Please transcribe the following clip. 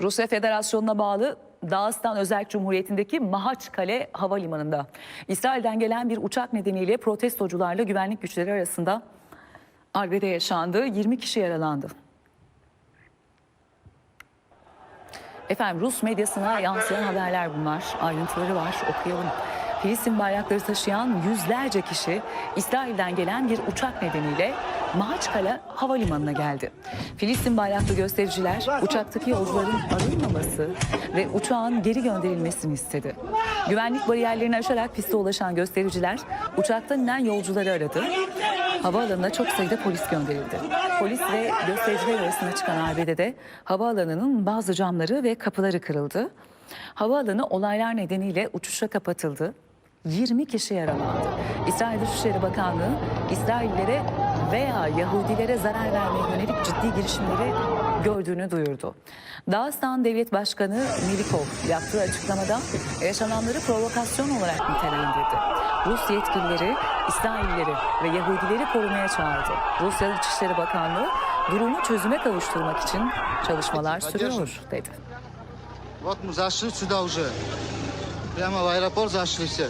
Rusya Federasyonu'na bağlı Dağıstan Özerk Cumhuriyeti'ndeki Mahaçkale Havalimanı'nda İsrail'den gelen bir uçak nedeniyle protestocularla güvenlik güçleri arasında arbede yaşandı. 20 kişi yaralandı. Efendim Rus medyasına yansıyan haberler bunlar. Ayrıntıları var okuyalım. Filistin bayrakları taşıyan yüzlerce kişi İsrail'den gelen bir uçak nedeniyle Mahaçkala Havalimanı'na geldi. Filistin bayraklı göstericiler uçaktaki yolcuların arınmaması ve uçağın geri gönderilmesini istedi. Güvenlik bariyerlerini aşarak piste ulaşan göstericiler uçaktan inen yolcuları aradı. Havaalanına çok sayıda polis gönderildi. Polis ve göstericiler arasında çıkan arbedede havaalanının bazı camları ve kapıları kırıldı. Havaalanı olaylar nedeniyle uçuşa kapatıldı. 20 kişi yaralandı. İsrail Dışişleri Bakanlığı İsraillere veya Yahudilere zarar vermeye yönelik ciddi girişimleri gördüğünü duyurdu. Dağıstan Devlet Başkanı Melikov yaptığı açıklamada yaşananları provokasyon olarak nitelendirdi. Rus yetkilileri İsraillileri ve Yahudileri korumaya çağırdı. Rusya Dışişleri Bakanlığı durumu çözüme kavuşturmak için çalışmalar sürüyor dedi. Вот мы зашли сюда уже. Прямо в аэропорт зашли все.